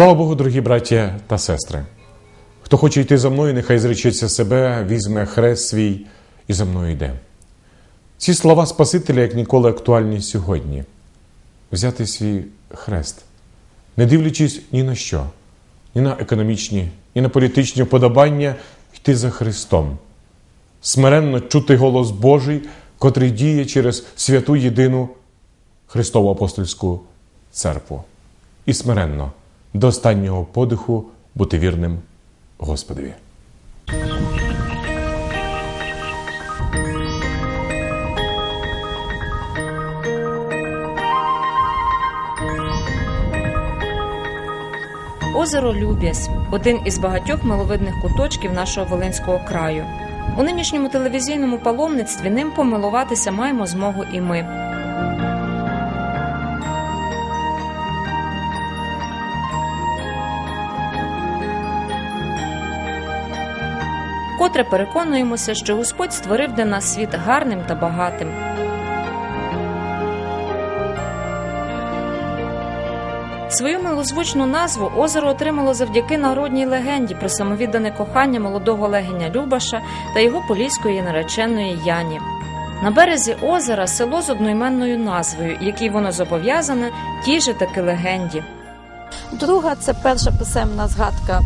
Слава Богу, дорогі браття та сестри. Хто хоче йти за мною, нехай зречеться себе, візьме хрест свій і за мною йде. Ці слова Спасителя, як ніколи, актуальні сьогодні. Взяти свій хрест, не дивлячись ні на що, ні на економічні, ні на політичні вподобання, йти за Христом, смиренно чути голос Божий, котрий діє через святу єдину Христову апостольську церкву, і смиренно до останнього подиху бути вірним Господові. Озеро Любязь один із багатьох миловидних куточків нашого Волинського краю. У нинішньому телевізійному паломництві ним помилуватися маємо змогу і ми. Котре переконуємося, що Господь створив для нас світ гарним та багатим. Свою милозвучну назву озеро отримало завдяки народній легенді про самовіддане кохання молодого легеня Любаша та його поліської нареченої Яні. На березі озера село з одноіменною назвою, якій воно зобов'язане тій же таки легенді. Друга це перша писемна згадка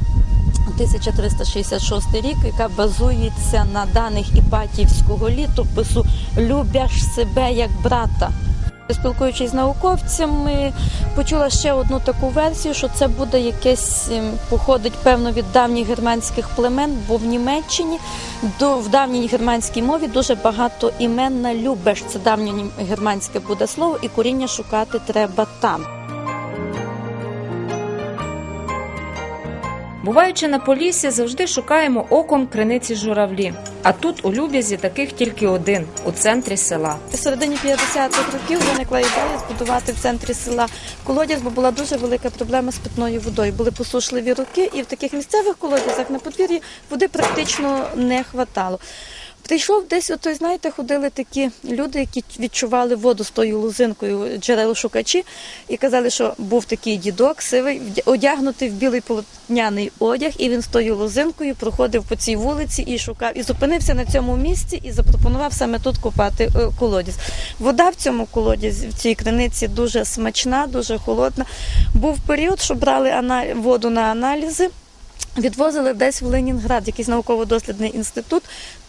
1366 рік, яка базується на даних Іпатівського літопису Любяш себе як брата. Спілкуючись з науковцями, почула ще одну таку версію, що це буде якесь ем, походить певно від давніх германських племен, бо в Німеччині до в давній германській мові дуже багато імен на Любеш. Це давнє германське буде слово, і коріння шукати треба там. Буваючи на полісі, завжди шукаємо оком криниці журавлі. А тут у Любязі таких тільки один у центрі села. В середині 50-х років виникла ідея збудувати в центрі села колодязь, бо була дуже велика проблема з питною водою. Були посушливі роки, і в таких місцевих колодязях на подвір'ї води практично не хватало. Прийшов десь, ото, знаєте, ходили такі люди, які відчували воду з тою лозинкою, джерелошукачі, і казали, що був такий дідок сивий, одягнутий в білий полотняний одяг, і він з тою лозинкою проходив по цій вулиці і шукав, і зупинився на цьому місці і запропонував саме тут купати е, колодязь. Вода в цьому колодязі, в цій криниці дуже смачна, дуже холодна. Був період, що брали воду на аналізи. Відвозили десь в Ленінград, якийсь науково-дослідний інститут.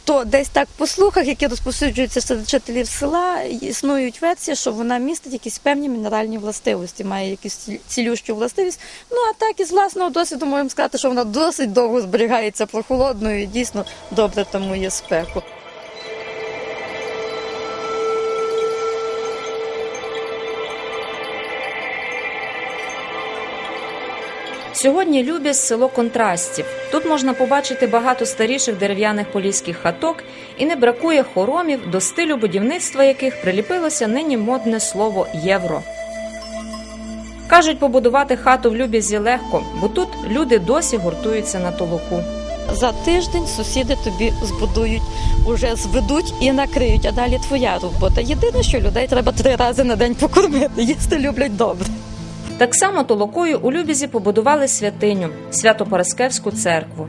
То десь так по слухах, які розповсюджуються серед жителів села, існують версії, що вона містить якісь певні мінеральні властивості, має якусь цілющу властивість. Ну а так із власного досвіду можемо сказати, що вона досить довго зберігається прохолодною і дійсно добре тому є спеку. Сьогодні Любязь – село контрастів. Тут можна побачити багато старіших дерев'яних поліських хаток і не бракує хоромів, до стилю будівництва яких приліпилося нині модне слово євро. Кажуть, побудувати хату в Любязі легко, бо тут люди досі гуртуються на толоку. За тиждень сусіди тобі збудують, уже зведуть і накриють, а далі твоя робота. Єдине, що людей треба три рази на день покормити. Їсти люблять добре. Так само толокою у Любізі побудували святиню Свято-Параскевську церкву.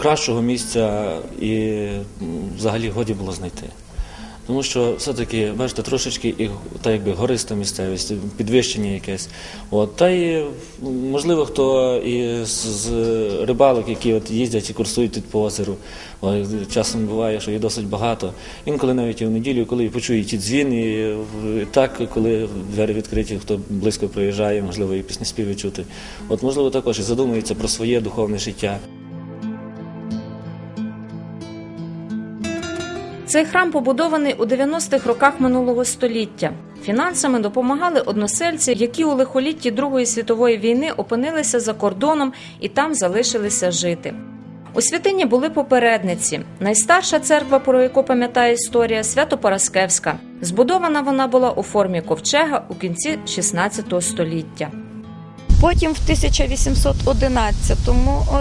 Кращого місця і взагалі годі було знайти. Тому що все-таки, бачите, трошечки і та якби гориста місцевість, підвищення якесь. От, та й можливо, хто і з, з рибалок, які от їздять і курсують тут по озеру. Ой, часом буває, що є досить багато. Інколи навіть і в неділю, коли почують ті дзвін, і так, коли двері відкриті, хто близько проїжджає, можливо, і пісні співи чути. От можливо також і задумується про своє духовне життя. Цей храм побудований у 90-х роках минулого століття. Фінансами допомагали односельці, які у лихолітті Другої світової війни опинилися за кордоном і там залишилися жити. У святині були попередниці. Найстарша церква, про яку пам'ятає історія, Свято-Параскевська. Збудована вона була у формі ковчега у кінці 16 століття. Потім в 1811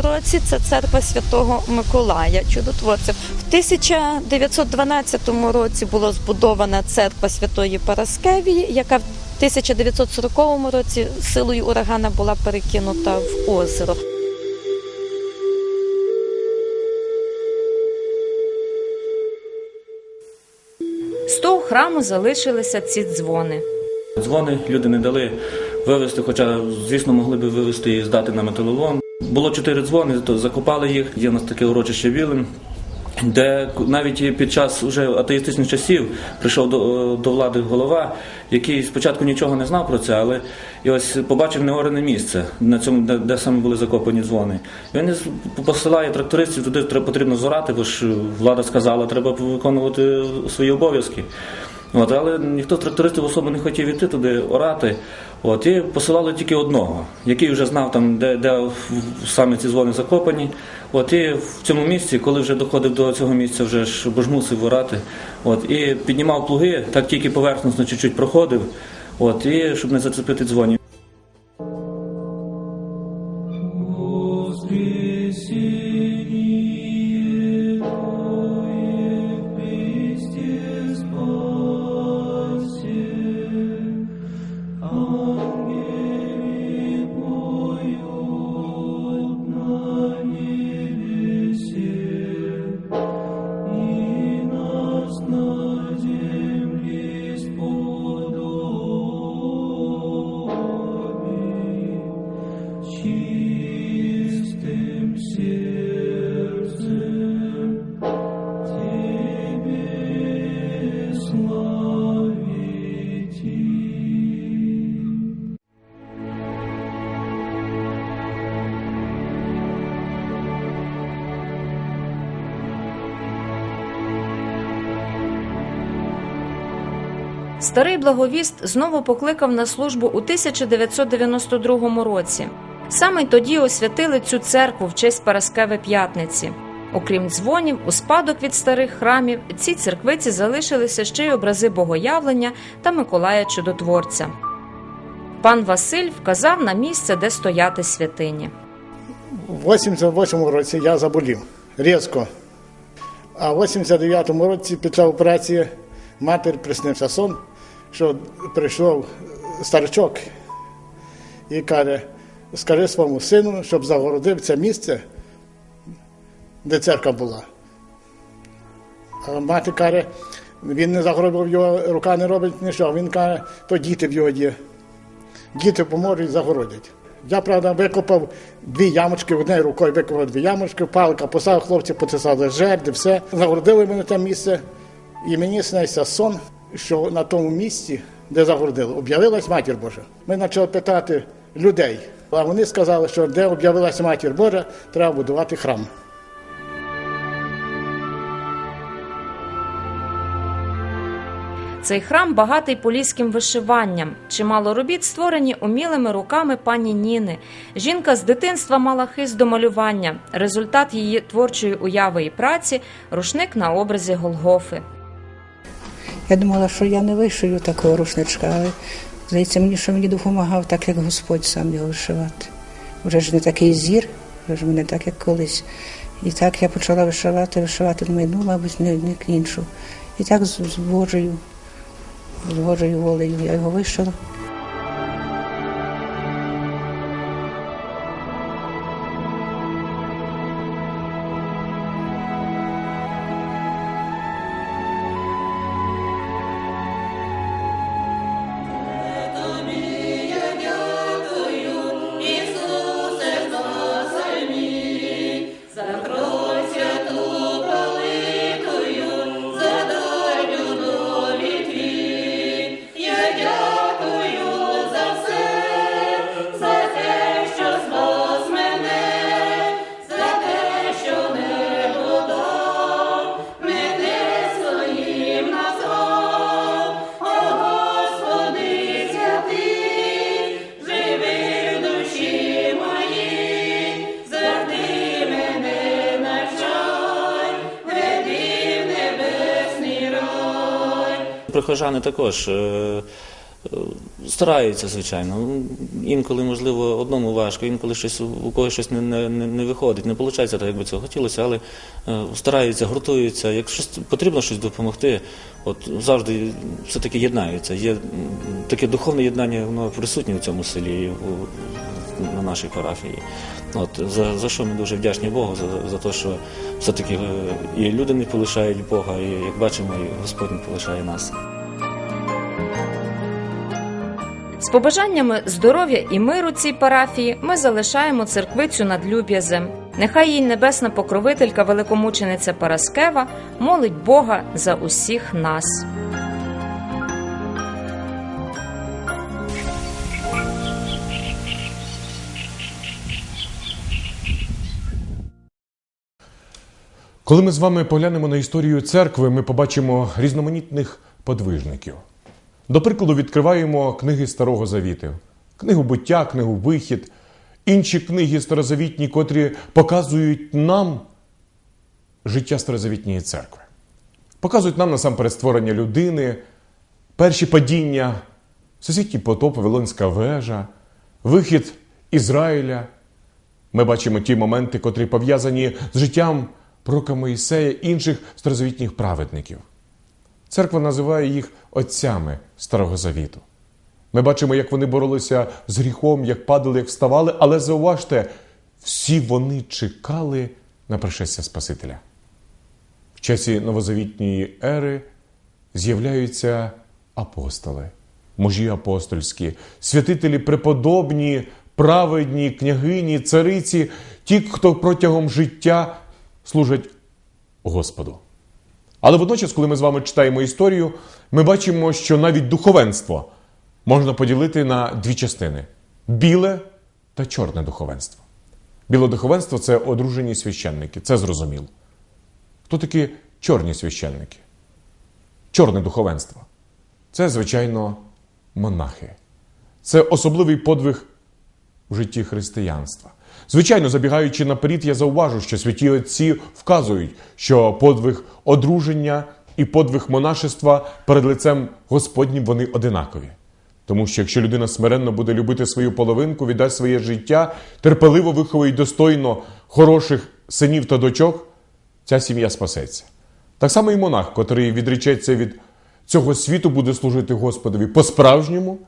році це церква Святого Миколая, чудотворця. В 1912 році була збудована церква Святої Параскевії, яка в 1940 році силою урагана була перекинута в озеро. З того храму залишилися ці дзвони. Дзвони люди не дали вивезти, хоча, звісно, могли б вивезти і здати на металолом. Було чотири дзвони, то закопали їх. Є у нас таке урочище Вілим, де навіть під час уже атеїстичних часів прийшов до, до влади голова, який спочатку нічого не знав про це, але і ось побачив неорене місце на цьому, де, де саме були закопані дзвони. І він посилає трактористів туди, потрібно зорати, бо ж влада сказала, треба виконувати свої обов'язки. От, але ніхто з трактористів особо не хотів іти туди орати. От, і посилали тільки одного, який вже знав там, де, де саме ці дзвони закопані. От, і в цьому місці, коли вже доходив до цього місця, вже ж бо ж мусив орати. От, і піднімав плуги, так тільки поверхностно чуть-чуть проходив, от, і щоб не зацепити дзвонів. Старий благовіст знову покликав на службу у 1992 році. Саме тоді освятили цю церкву в честь Параскеви П'ятниці. Окрім дзвонів, у спадок від старих храмів цій церквиці залишилися ще й образи Богоявлення та Миколая Чудотворця. Пан Василь вказав на місце, де стояти святині. В 88 році я заболів різко. А в 89-му році під час операції матері приснився сон, що прийшов старичок і каже, скажи своєму сину, щоб загородив це місце, де церква була. А мати каже, він не загородив його, рука не робить нічого. Він каже, то діти в його є. Діти поможуть загородять. Я, правда, викопав дві ямочки, однією рукою викопав дві ямочки, палка, поставив хлопці, потисали жерди, все. Загородили мене те місце, і мені снився сон, що на тому місці, де загородили, об'явилась матір Божа. Ми почали питати людей, а вони сказали, що де об'явилася матір Божа, треба будувати храм. Цей храм багатий поліським вишиванням. Чимало робіт створені умілими руками пані Ніни. Жінка з дитинства мала хист до малювання. Результат її творчої уяви і праці рушник на образі Голгофи. Я думала, що я не вишию такого рушничка, але здається мені, що мені допомагав так, як Господь сам його вишивати. Вже ж не такий зір, вже ж мене так, як колись. І так я почала вишивати, вишивати, думаю, ну, мабуть, не, не кінчу. І так з, з Божою, з Божою волею я його вишила. Прихожани також е, Е, Стараються, звичайно. Ну, Інколи, можливо, одному важко, інколи щось у- когось щось не, виходить, не виходить так, як би цього хотілося, але е, стараються, гуртуються. Якщо потрібно щось допомогти, завжди все-таки єднаються. Є таке духовне єднання, воно присутнє у цьому селі, на нашій парафії. От, за, за що ми дуже вдячні Богу, за, за те, що все-таки е, і люди не полишають Бога, і як бачимо, і Господь не полишає нас. З побажаннями здоров'я і миру цій парафії ми залишаємо церквицю над Люб'язем. Нехай їй небесна покровителька великомучениця Параскева молить Бога за усіх нас. Коли ми з вами поглянемо на історію церкви, ми побачимо різноманітних подвижників. До прикладу, відкриваємо книги Старого Завіту, книгу буття, книгу Вихід, інші книги старозавітні, котрі показують нам життя старозавітньої церкви. Показують нам насамперед створення людини, перші падіння, всесвітній потоп, Вавилонська вежа, вихід Ізраїля. Ми бачимо ті моменти, котрі пов'язані з життям пророка Моїсея інших старозавітніх праведників. Церква називає їх отцями Старого Завіту. Ми бачимо, як вони боролися з гріхом, як падали, як вставали, але зауважте, всі вони чекали на пришестя Спасителя. В часі новозавітньої ери з'являються апостоли, мужі апостольські, святителі преподобні, праведні, княгині, цариці, ті, хто протягом життя служать Господу. Але водночас, коли ми з вами читаємо історію, ми бачимо, що навіть духовенство можна поділити на дві частини: біле та чорне духовенство. Біле духовенство це одружені священники, це зрозуміло. Хто такі чорні священники? Чорне духовенство. Це, звичайно, монахи. Це особливий подвиг у житті християнства. Звичайно, забігаючи наперед, я зауважу, що святі отці вказують, що подвиг одруження і подвиг монашества перед лицем Господнім вони одинакові. Тому що якщо людина смиренно буде любити свою половинку, віддасть своє життя, терпеливо виховує достойно хороших синів та дочок, ця сім'я спасеться. Так само і монах, котрий відречеться від цього світу, буде служити Господові по-справжньому,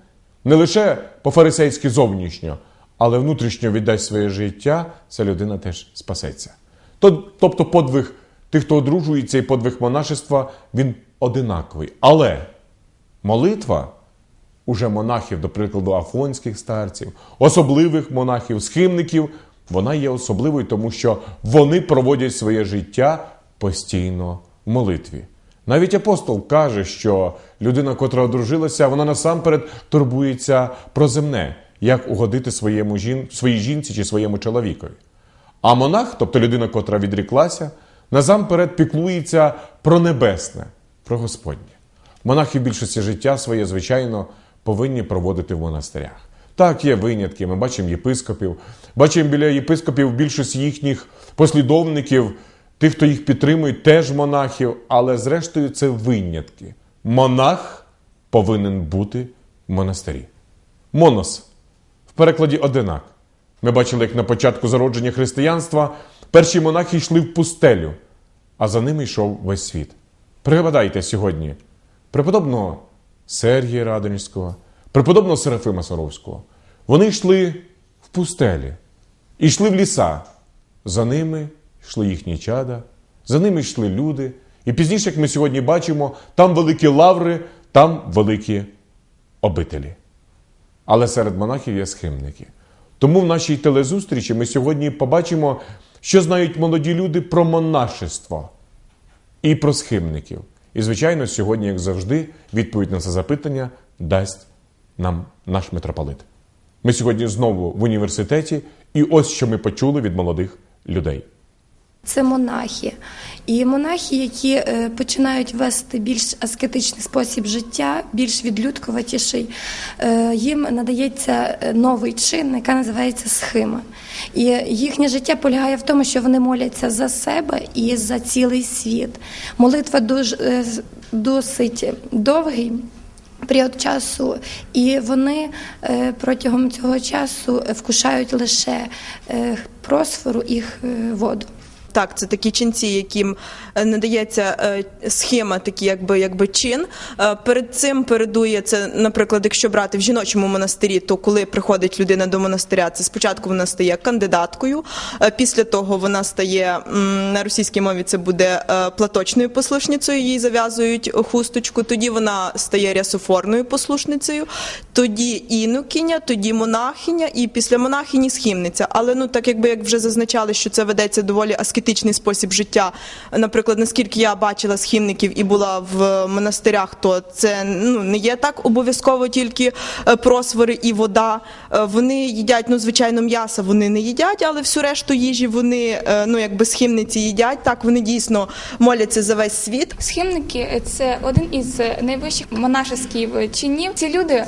не лише по-фарисейськи зовнішньо, але внутрішньо віддасть своє життя, ця людина теж спасеться. Тобто подвиг тих, хто одружується, і подвиг монашества, він одинаковий. Але молитва уже монахів, до прикладу, афонських старців, особливих монахів, схимників, вона є особливою, тому що вони проводять своє життя постійно в молитві. Навіть апостол каже, що людина, котра одружилася, вона насамперед турбується про земне, як угодити своєму жін... своїй жінці чи своєму чоловікові. А монах, тобто людина, котра відріклася, насамперед піклується про небесне, про Господнє. Монахи в більшості життя своє, звичайно, повинні проводити в монастирях. Так, є винятки. Ми бачимо єпископів, бачимо біля єпископів більшість їхніх послідовників, тих, хто їх підтримує, теж монахів, але зрештою це винятки. Монах повинен бути в монастирі. Монос в перекладі одинак. Ми бачили, як на початку зародження християнства перші монахи йшли в пустелю, а за ними йшов весь світ. Пригадайте сьогодні преподобного Сергія Радонежського, преподобного Серафима Саровського. Вони йшли в пустелі, йшли в ліса. За ними йшли їхні чада, за ними йшли люди. І пізніше, як ми сьогодні бачимо, там великі лаври, там великі обителі. Але серед монахів є схимники. Тому в нашій телезустрічі ми сьогодні побачимо, що знають молоді люди про монашество і про схимників. І, звичайно, сьогодні, як завжди, відповідь на це запитання дасть нам наш митрополит. Ми сьогодні знову в університеті, і ось що ми почули від молодих людей. Це монахи. І монахи, які е, починають вести більш аскетичний спосіб життя, більш відлюдкуватіший, е, їм надається е, новий чин, який називається схима. І їхнє життя полягає в тому, що вони моляться за себе і за цілий світ. Молитва дуже, досить довгий період часу, і вони протягом цього часу вкушають лише просфору е, воду. Так, це такі ченці, яким е, надається е, схема, такі якби якби чин. Е, Перед цим передує це, наприклад, якщо брати в жіночому монастирі, то коли приходить людина до монастиря, це спочатку вона стає кандидаткою. Після того вона стає на російській мові. Це буде платочною послушницею. Їй зав'язують хусточку. Тоді вона стає рясофорною послушницею. Тоді інокиня, тоді монахиня, і після монахині схімниця. Але ну так якби як вже зазначали, що це ведеться доволі аскетичний спосіб життя. Наприклад, наскільки я бачила схімників і була в монастирях, то це ну не є так обов'язково тільки е, просвори і вода. Е, Вони їдять, ну звичайно, м'яса вони не їдять, але всю решту їжі вони е, ну якби схімниці їдять. Так вони дійсно моляться за весь світ. Схимники це один із найвищих монашеских чинів. Ці люди.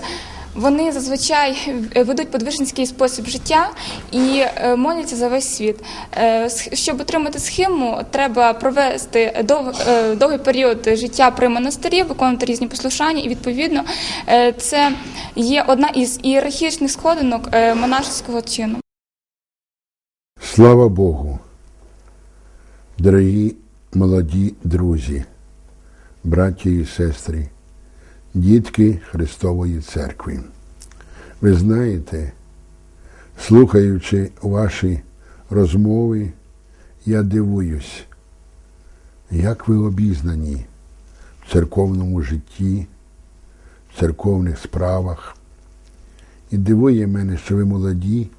Вони зазвичай ведуть подвижницький спосіб життя і е, моляться за весь світ. Е, Щоб отримати схему, треба провести дов- е, довгий період життя при монастирі, виконувати різні послушання, і відповідно е, це є одна із ієрархічних сходинок е, монашеського чину. Слава Богу, дорогі молоді друзі, браті і сестри, дітки Христової Церкви. Ви знаєте, слухаючи ваші розмови, я дивуюсь, як ви обізнані в церковному житті, в церковних справах. І дивує мене, що ви молоді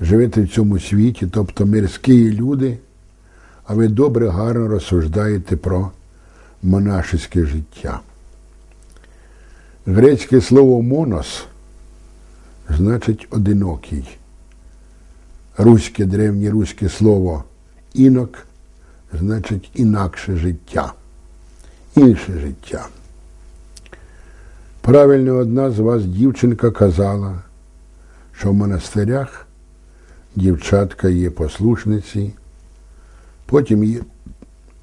живете в цьому світі, тобто мирські люди, а ви добре, гарно розсуждаєте про монашеське життя. Грецьке слово монос значить одинокий. Руське древнє руське слово інок значить інакше життя, інше життя. Правильно одна з вас дівчинка казала, що в монастирях дівчатка є послушниці, потім є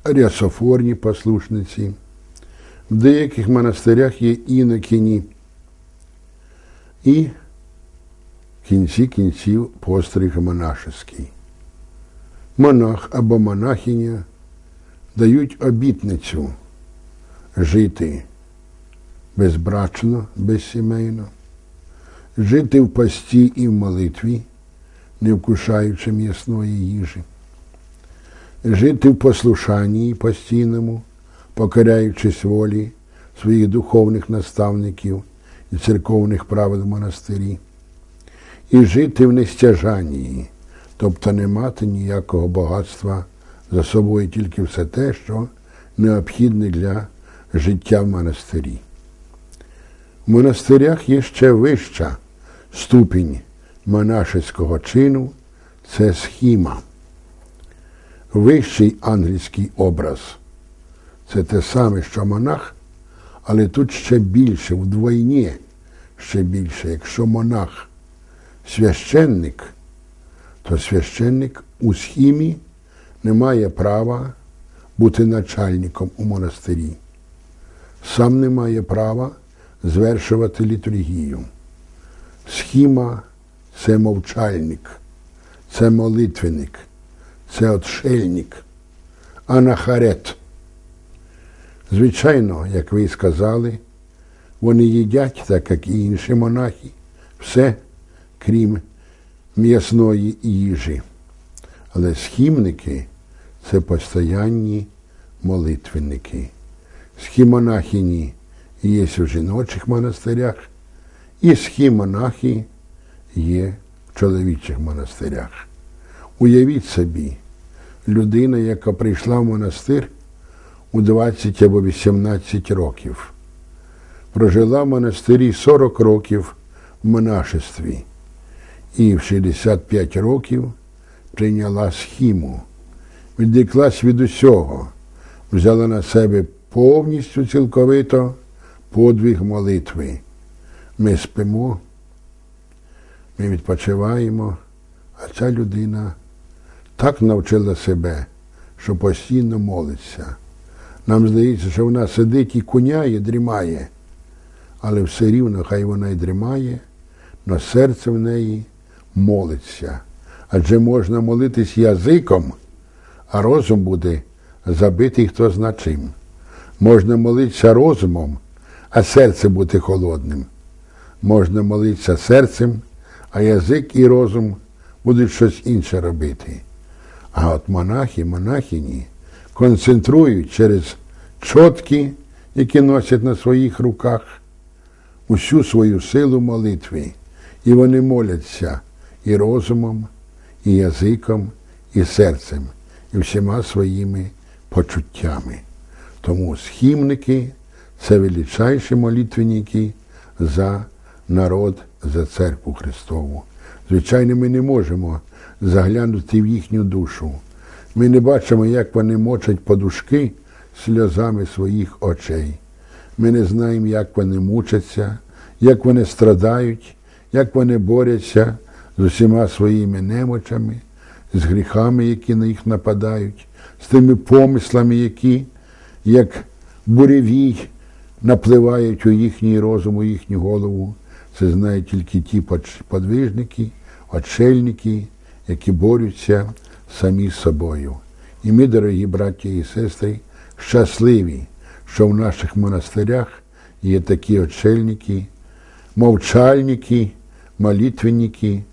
рясофорні послушниці, в деяких монастирях є інокині і кінці кінців постриг монашеський. Монах або монахиня дають обітницю жити безбрачно, безсімейно, жити в пості і в молитві не вкушаючи м'ясної їжі, жити в послушанні постійному, покоряючись волі своїх духовних наставників і церковних правил в монастирі, і жити в нестяжанні, тобто не мати ніякого багатства за собою тільки все те, що необхідне для життя в монастирі. В монастирях є ще вища ступінь монашеського чину це схіма. Вищий англійський образ це те саме, що монах, але тут ще більше, вдвойні ще більше. Якщо монах священник, то священник у схімі не має права бути начальником у монастирі. Сам не має права звершувати літургію. Схіма це мовчальник, це молитвенник, це отшельник, анахарет. Звичайно, як ви сказали, вони їдять, так як і інші монахи, все, крім м'ясної їжі. Але схімники це постоянні молитвенники. Схімонахині є у жіночих монастирях, і схімонахи є в чоловічих монастирях. Уявіть собі, людина, яка прийшла в монастир у 20 або 18 років, прожила в монастирі 40 років в монашестві і в 65 років прийняла схіму, відреклась від усього, взяла на себе повністю цілковито подвиг молитви. Ми спимо, ми відпочиваємо, а ця людина так навчила себе, що постійно молиться. Нам здається, що вона сидить і куняє, дрімає, але все рівно хай вона й дрімає, но серце в неї молиться. Адже можна молитись язиком, а розум буде забитий хто зна чим. Можна молитися розумом, а серце бути холодним. Можна молитися серцем, а язик і розум будуть щось інше робити. А от монахи, монахині концентрують через чотки, які носять на своїх руках, усю свою силу молитви. І вони моляться і розумом, і язиком, і серцем, і всіма своїми почуттями. Тому схімники це величайші молитвенники за народ, за церкву Христову. Звичайно, ми не можемо заглянути в їхню душу. Ми не бачимо, як вони мочать подушки сльозами своїх очей. Ми не знаємо, як вони мучаться, як вони страдають, як вони борються з усіма своїми немочами, з гріхами, які на їх нападають, з тими помислами, які, як буревій, напливають у їхній розум, у їхню голову. Це знають тільки ті подвижники, очельники, які борються самі собою. І ми, дорогі браття і сестри, щасливі, що в наших монастирях є такі очельники, мовчальники, молитвенники,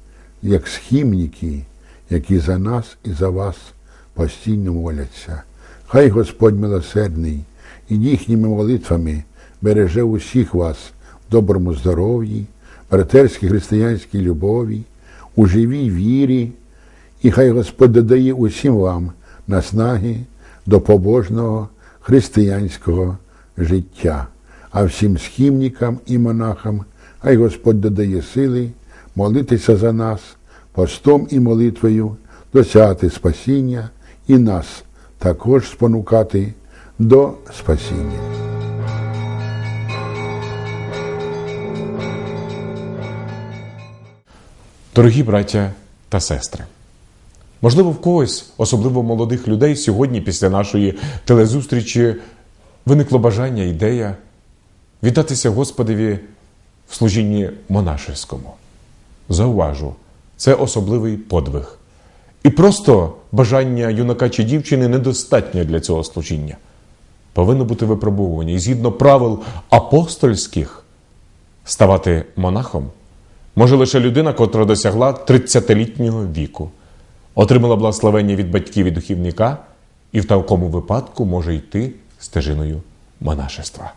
як схімники, які за нас і за вас постійно моляться. Хай Господь милосердний і їхніми молитвами береже усіх вас в доброму здоров'ї, братерській християнській любові, у живій вірі, і хай Господь додає усім вам наснаги до побожного християнського життя, а всім схімникам і монахам хай Господь додає сили молитися за нас постом і молитвою, досягати спасіння і нас також спонукати до спасіння. Дорогі браття та сестри, можливо, в когось, особливо молодих людей, сьогодні, після нашої телезустрічі, виникло бажання, ідея віддатися Господові в служінні монашеському. Зауважу, це особливий подвиг. І просто бажання юнака чи дівчини недостатньо для цього служіння. Повинно бути випробування. І згідно правил апостольських, ставати монахом може лише людина, котра досягла 30-літнього віку, отримала благословення від батьків і духівника, і в такому випадку може йти стежиною монашества.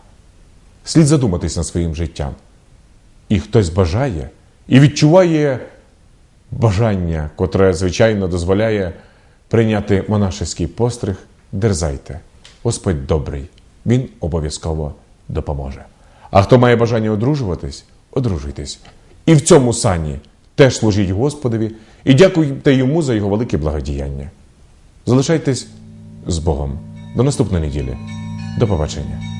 Слід задуматись над своїм життям. І хтось бажає і відчуває бажання, котре, звичайно, дозволяє прийняти монашеський постриг, дерзайте. Господь добрий, Він обов'язково допоможе. А хто має бажання одружуватись, одружуйтесь. І в цьому сані теж служіть Господові і дякуйте йому за його велике благодіяння. Залишайтесь з Богом. До наступної неділі. До побачення.